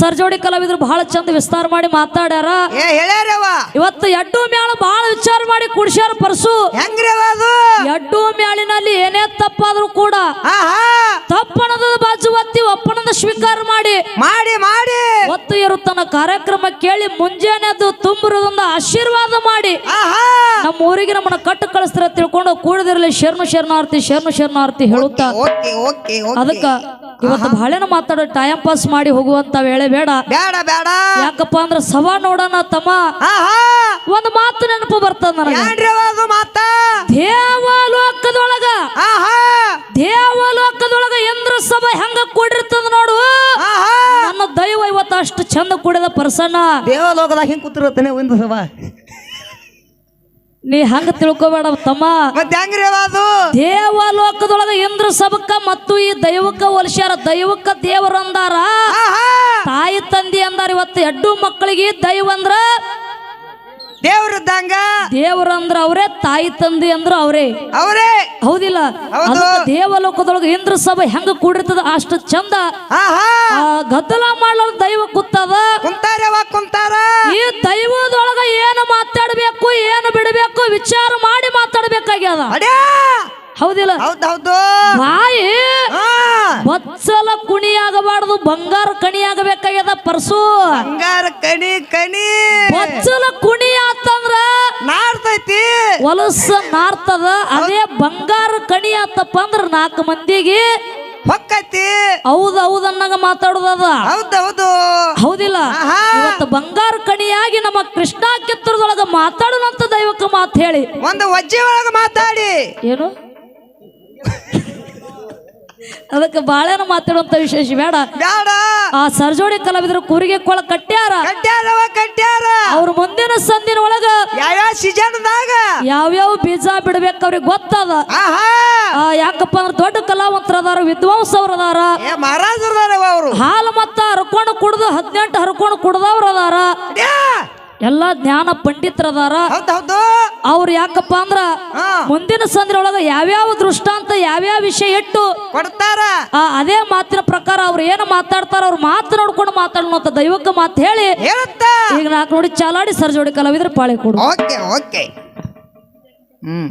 ಸರ್ಜೋಡಿ ಕಲಾವಿದ್ರು ಬಹಳ ಚಂದ ವಿಸ್ತಾರ ಮಾಡಿ ಮಾತಾಡ್ಯಾರ. ಏ ಹೇಳ್ಯಾರವ ಇವತ್ತು ಎಡ್ಡು ಮ್ಯಾಳ ಬಹಳ ವಿಚಾರ ಮಾಡಿ ಕುಡ್ಸ್ಯಾರ ಪರ್ಸು. ಹೆಂಗ್ರವ ಅದು? ಎಡ್ಡು ಮ್ಯಾಳಿನಲ್ಲಿ ಏನೇ ತಪ್ಪಾದ್ರೂ ಕೂಡ ಹಾ ಹಾ ತಪ್ಪಣದ ಬಾಜು ಒತ್ತಿ ಒಪ್ಪಣದ ಸ್ವೀಕಾರ ಮಾಡಿ. ಮಾಡಿ ಮಾಡಿ. ಒತ್ತು ಇರುತ್ತನ ಕಾರ್ಯಕ್ರಮ ಕೇಳಿ ಮುಂಜಾನೆ ಅದು ತುಂಬಿರೋದೊಂದು ಆಶೀರ್ವಾದ ಮಾಡಿ. ಹಾ ಹಾ ನಮ್ಮ ಊರಿಗೆ ನಮ್ಮನ್ನ ಕಟ್ಟು ಕಳಿಸ್ತಾರ ತಿಳ್ಕೊಂಡು ಕೂಡದಿರಲಿ ಶರಣು ಶರಣಾರ್ಥಿ ಶರಣು ಶರಣಾರ್ಥಿ ಹೇಳುತ್ತಾ. Okay okay okay. ಅದಕ್ಕ ಇವತ್ತು ಬಹಳನ ಮಾತಾಡೋ ಟೈಮ್ ಪಾಸ್ ಮಾಡಿ ಹೋಗುವಂತ ವೇಳೆ ಬೇಡ. ಬೇಡ ಬೇಡ. ಯಾಕಪ್ಪ ಅಂದ್ರೆ ಸವಾ ನೋಡೋಣ ತಮ್ಮ. ಒಂದು ಮಾತು ನೆನಪು ಬರ್ತದ ನನಗೆ. ಅದು ಮಾತ? ದೇವಲೋಕದೊಳಗ. ದೇವಲೋಕದೊಳಗ ಇಂದ್ರ ಸಭೆ ಹೆಂಗ ಕೂಡಿರ್ತದ ನೋಡು. ನನ್ನ ದೈವ ಇವತ್ತು ಅಷ್ಟು ಚಂದ ಕೂಡಿದ ಪರ್ಸನ್ನ. ದೇವಲೋಕದಾಗ ಹಿಂಗ್ ಕೂತಿರುತ್ತಾನೆ ಒಂದು ಸಭಾ. ನೀ ಹಂಗ ತಿಳ್ಕೊಬೇಡ ತಮ್ಮ. ಮತ್ತೆ ಹೆಂಗ್ರವ ದೇವಲೋಕದೊಳಗ ಇಂದ್ರ ಸಭಕ್ಕ ಮತ್ತು ಈ ದೈವಕ ಒಲಿಸ್ಯಾರ ದೈವಕ್ಕ ದೇವರಂದಾರ ಹಾ ಹಾ ತಾಯಿ ತಂದಿ ಅಂದಾರ ಇವತ್ತು ಎಡ್ಡು ಮಕ್ಕಳಿಗೆ ದೈವ ಅಂದ್ರ. ದೇವ್ರದ್ದಂಗ ದೇವರಂದ್ರ ಅವರೇ ತಾಯಿ ತಂದಿ ಅಂದ್ರ ಅವರೇ. ಅವರೇ! ಹೌದಿಲ್ಲ? ದೇವಲೋಕದೊಳಗ ಇಂದ್ರ ಸಭೆ ಹೆಂಗ ಕೂಡಿರ್ತದ ಅಷ್ಟು ಚಂದ. ಗದ್ದಲ ಮಾಡಲು ದೈವ ಕುತ್ತದ ಕುಂತಾರವ ಕುಂತಾರ? ಈ ದೈವದೊಳಗ ಏನು ಮಾತಾಡ್ಬೇಕು ಏನು ಬಿಡಬೇಕು ವಿಚಾರ ಮಾಡಿ ಮಾತಾಡ್ಬೇಕಾಗ್ಯದ. ಹೌದಿಲ್ಲ? ಹೌದು ಹೌದು. ಬಾಯಿ ಬಚ್ಚಲ ಕುಣಿ ಆಗಬಾರ್ದು ಬಂಗಾರ ಕಣಿ ಆಗಬೇಕಾಗ್ಯದ ಪರ್ಸು. ಬಂಗಾರ ಕಣಿ ಕಣಿ. ಬಚ್ಚಲ ಕುಣಿ ಆತಂದ್ರ ನಾರ್ತೈತಿ. ಹೊಲಸ ನಾರ್ತದ ಅದೇ ಬಂಗಾರ ಕಣಿ ಆತಪ್ಪ ಅಂದ್ರ ನಾಲ್ಕು ಮಂದಿಗೆ ಹೊಕ್ಕೈತಿ. ಹೌದು ಹೌದು ಅನ್ನಂಗ ಮಾತಾಡುದದ. ಹೌದ್ ಹೌದು. ಹೌದಿಲ್ಲ. ಇವತ್ತು ಬಂಗಾರ ಕಣಿಯಾಗಿ ನಮ್ಮ ಕೃಷ್ಣ ಕಿತ್ತೂರದೊಳಗ ಮಾತಾಡುವಂತ ದೈವಕ್ಕೆ ಮಾತು ಹೇಳಿ. ಒಂದು ವಜ್ಜೆ ಒಳಗ ಮಾತಾಡಿ. ಏನು? ಅದಕ್ಕೆ ಬಾಳೆನ ಮಾತಾಡುವಂತ ವಿಶೇಷ ಬೇಡ. ಬೇಡ. ಆ ಸರ್ಜೋಡಿ ಕಲಾವಿದರು ಕೂರಿಗೆ ಕೊಳ ಕಟ್ಟ್ಯಾರ ಕಟ್ಟ್ಯಾರವ ಕಟ್ಟ್ಯಾರ ಅವ್ರ ಮುಂದಿನ ಸಂದಿನ ಒಳಗ ಯಾವ್ಯಾವ ಸೀಸನ್ದಾಗ ಯಾವ್ಯಾವ ಬೀಜ ಬಿಡ್ಬೇಕು ಅವ್ರಿಗೆ ಗೊತ್ತದ. ಆ, ಯಾಕಪ್ಪ ಅಂದ್ರೆ ದೊಡ್ಡ ಕಲಾವಂತರ ಅದಾರ ವಿದ್ವಾಂಸ ಅವ್ರ ಅದಾರ ಏ ಮಹಾರಾಜರದಾರವ ಅವರು. ಹಾಲು ಮತ್ತ ಹರ್ಕೊಂಡು ಕುಡ್ದು ಹದಿನೆಂಟು ಹರ್ಕೊಂಡು ಕುಡ್ದವ್ರ ಅದಾರ ಎಲ್ಲಾ ಜ್ಞಾನ ಪಂಡಿತರದಾರ. ಅವ್ರು ಯಾಕಪ್ಪ ಅಂದ್ರ ಮುಂದಿನ ಸಂದ್ರ ಒಳಗ ಯಾವ್ಯಾವ ದೃಷ್ಟಾಂತ ಯಾವ್ಯಾವ ವಿಷಯ ಇಟ್ಟು ಕೊಡ್ತಾರ. ಅದೇ ಮಾತಿನ ಪ್ರಕಾರ ಅವ್ರು ಏನು ಮಾತಾಡ್ತಾರ ಅವ್ರ ಮಾತು ನೋಡ್ಕೊಂಡು ಮಾತಾಡೋಂತ ದೈವಕ್ಕೆ ಮಾತು ಹೇಳಿ. ಈಗ ನಾಲ್ಕು ನೋಡಿ ಚಾಲಾಡಿ ಸರ್ಜೋಡಿ ಕಲಾವಿದ್ರ ಪಾಳಿ ಕೊಡು. Okay okay. ಹ್ಮ್.